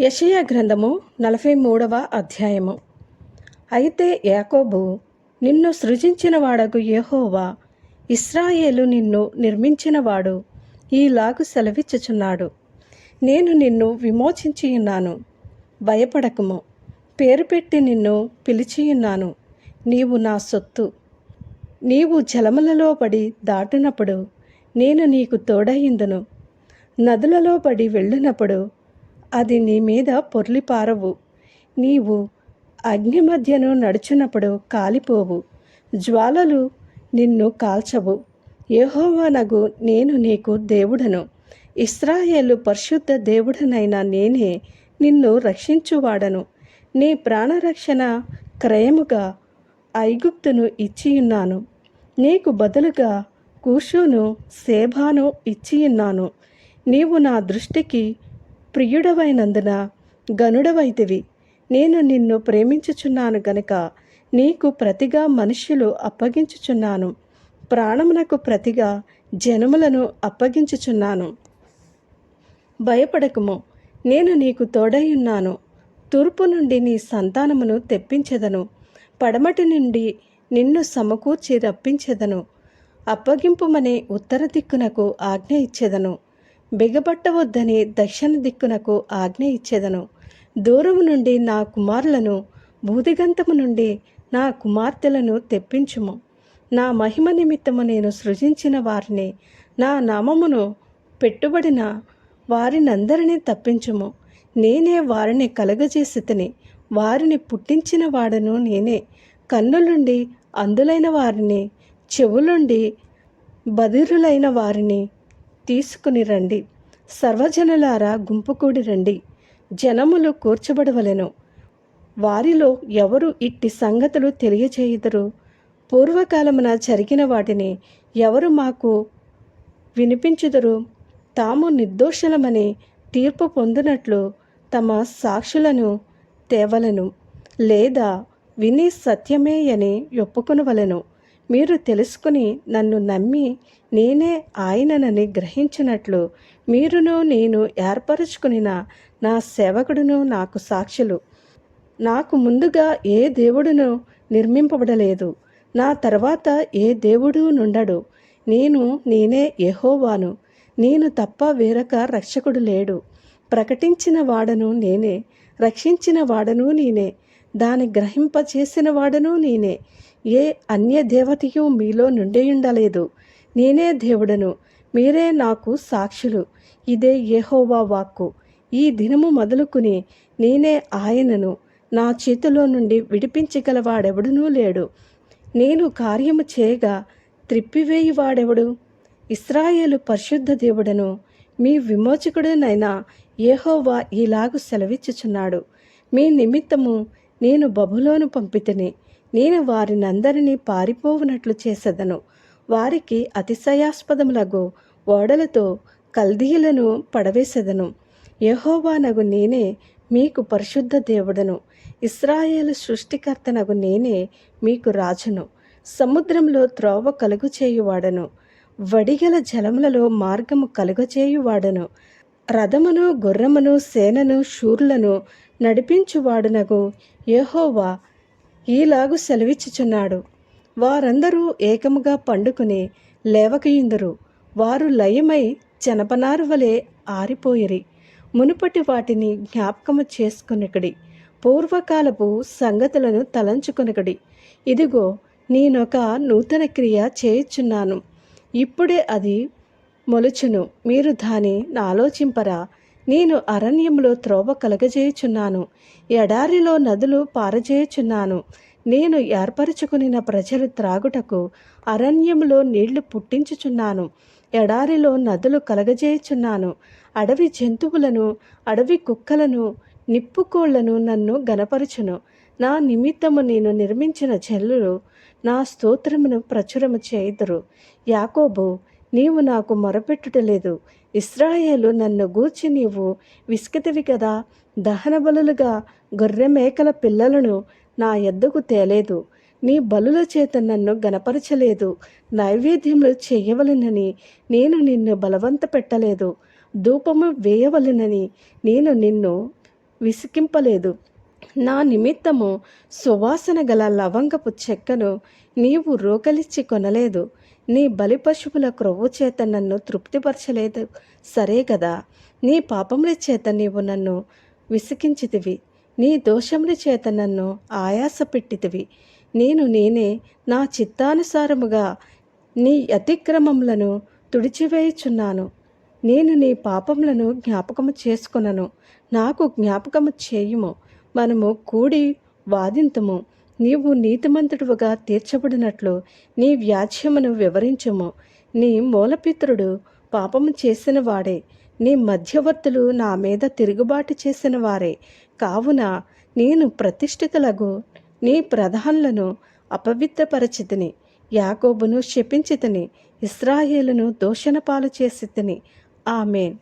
యెషయా గ్రంథము నలభై మూడవ అధ్యాయము. అయితే యాకోబు నిన్ను సృజించిన వాడగు యెహోవా ఇస్రాయేలు నిన్ను నిర్మించినవాడు ఈలాగు సెలవిచ్చుచున్నాడు. నేను నిన్ను విమోచించి ఉన్నాను. భయపడకము. పేరు పెట్టి నిన్ను పిలిచియున్నాను నీవు నా సొత్తు. నీవు జలములలో పడి దాటినప్పుడు నేను నీకు తోడయిందును. నదులలో పడి వెళ్ళినప్పుడు అది నీ మీద పొర్లిపారవు నీవు అగ్ని మధ్యను నడుచున్నప్పుడు కాలిపోవు. జ్వాలలు నిన్ను కాల్చవు. ఏహోవానగు నేను నీకు దేవుడను. ఇస్రాయేలు పరిశుద్ధ దేవుడనైన నేనే నిన్ను రక్షించువాడను. నీ ప్రాణరక్షణ క్రయముగా ఐగుప్తును ఇచ్చియున్నాను. నీకు బదులుగా కూషును సేబాను ఇచ్చియున్నాను. నీవు నా దృష్టికి ప్రియుడవైనందున గనుడవైతివి నేను నిన్ను ప్రేమించుచున్నాను గనుక నీకు ప్రతిగా మనుష్యులు అప్పగించుచున్నాను. ప్రాణమునకు ప్రతిగా జనములను అప్పగించుచున్నాను. భయపడకము. నేను నీకు తోడైయున్నాను తూర్పు నుండి నీ సంతానమును తెప్పించెదను. పడమటి నుండి నిన్ను సమకూర్చి రప్పించెదను. అప్పగింపుమనే ఉత్తర దిక్కునకు ఆజ్ఞ ఇచ్చెదను. బిగబట్టవద్దని దక్షిణ దిక్కునకు ఆజ్ఞ ఇచ్చేదను. దూరము నుండి నా కుమారులను భూదిగంతము నుండి నా కుమార్తెలను తెప్పించుము. నా మహిమ నిమిత్తము నేను సృజించిన వారిని నా నామమును పెట్టుబడిన వారినందరినీ తప్పించుము. నేనే వారిని కలగజేసితిని వారిని పుట్టించిన వాడను నేనే. కన్నులుండి అందులైన వారిని చెవులుండి బదిరులైన వారిని తీసుకుని రండి. సర్వజనులారా గుంపుకూడి రండి. జనములు కూర్చబడవలెను. వారిలో ఎవరు ఇట్టి సంగతులు తెలియచేయుదురు? పూర్వకాలమున జరిగిన వాటిని ఎవరు మాకు వినిపించుదురు? తాము నిర్దోషులమని తీర్పు పొందినట్లు తమ సాక్షులను తేవలను. లేదా విని సత్యమే అని ఒప్పుకొనవలెను. మీరు తెలుసుకుని నన్ను నమ్మి నేనే ఆయననని గ్రహించినట్లు మీరును నేను ఏర్పరచుకునిన నా సేవకుడును నాకు సాక్షులు. నాకు ముందుగా ఏ దేవుడును నిర్మింపబడలేదు. నా తర్వాత ఏ దేవుడు నుండడు. నేను నేనే ఎహోవాను నేను తప్ప వేరొక రక్షకుడు లేడు. ప్రకటించిన వాడను నేనే. రక్షించిన వాడను నేనే. దాని గ్రహింపచేసిన వాడను నేనే. ఏ అన్య దేవతయు మీలో నుండియుండలేదు. నేనే దేవుడను. మీరే నాకు సాక్షులు. ఇదే యెహోవా వాక్కు. ఈ దినము మొదలుకుని నేనే ఆయనను. నా చేతిలో నుండి విడిపించగలవాడెవడునూ లేడు. నేను కార్యము చేయగా త్రిప్పివేయువాడెవడు ఇస్రాయేలు పరిశుద్ధ దేవుడను. మీ విమోచకుడునైన యెహోవా ఈలాగు సెలవిచ్చుచున్నాడు. మీ నిమిత్తము నేను బబులోను పంపితిని. నేను వారినందరినీ పారిపోవునట్లు చేసేదను. వారికి అతిశయాస్పదములగు ఓడలతో కల్దీయులను పడవేసెదను. యహోవానగు నేనే మీకు పరిశుద్ధ దేవుడను. ఇస్రాయేలు సృష్టికర్తనగు నేనే మీకు రాజును. సముద్రంలో త్రోవ కలుగు చేయువాడను. వడిగల జలములలో మార్గము కలుగచేయువాడను. రథమును గుర్రమును సేనను శూర్లను నడిపించువాడునగు యెహోవా ఈలాగు సెలవిచ్చుచున్నాడు. వారందరూ ఏకముగా పండుకుని లేవకయుందరు. వారు లయమై జనపనారు వలె ఆరిపోయిరి. మునుపటి వాటిని జ్ఞాపకము చేసుకునికడి. పూర్వకాలపు సంగతులను తలంచుకొనకడి. ఇదిగో నేనొక నూతన క్రియ చేయుచున్నాను. ఇప్పుడే అది మొలుచును. మీరు దాని ఆలోచింపరా నేను అరణ్యంలో త్రోవ కలగజేయుచున్నాను. ఎడారిలో నదులు పారజేయుచున్నాను. నేను ఏర్పరచుకునిన ప్రజలు త్రాగుటకు అరణ్యంలో నీళ్ళు పుట్టించుచున్నాను. ఎడారిలో నదులు కలగజేయుచున్నాను. అడవి జంతువులను అడవి కుక్కలను నిప్పుకోళ్ళను నన్ను గనపరచును నా నిమిత్తము నేను నిర్మించిన చెల్లులు నా స్తోత్రమును ప్రచురము చేయుదురు. యాకోబు నీవు నాకు మొరపెట్టుటలేదు ఇస్రాయేలు నన్ను గూర్చి నీవు విసుకతివి కదా. దహన బలులుగా గొర్రె మేకల పిల్లలను నా ఎద్దకు తేలేదు. నీ బలుల చేత నన్ను గనపరచలేదు. నైవేద్యములు చేయవలెనని నేను నిన్ను బలవంత పెట్టలేదు ధూపము వేయవలెనని నేను నిన్ను విసికింపలేదు. నా నిమిత్తము సువాసన గల లవంగపు చెక్కను నీవు రోకలిచ్చి కొనలేదు. నీ బలి పశువుల క్రొవ్వు చేత నన్ను తృప్తిపరచలేదు. సరే కదా నీ పాపముల చేత నీవు నన్ను విసికించితివి. నీ దోషముల చేత నన్ను ఆయాస పెట్టితివి నేను నేనే నా చిత్తానుసారముగా నీ అతిక్రమములను తుడిచివేయుచున్నాను. నేను నీ పాపములను జ్ఞాపకము చేసుకునను. నాకు జ్ఞాపకము చేయుము. మనము కూడి వాదింతుము. నీవు నీతిమంతుడుగా తీర్చబడినట్లు నీ వ్యాజ్యమును వివరించుము. నీ మూలపిత్రుడు పాపము చేసిన వాడే నీ మధ్యవర్తులు నా మీద తిరుగుబాటు చేసిన వారే కావున నేను ప్రతిష్ఠితులకు నీ ప్రధానులను అపవిత్రపరచితిని యాకోబును శపించితిని ఇస్రాయేలును దోషణపాలు చేసి ఆమెన్.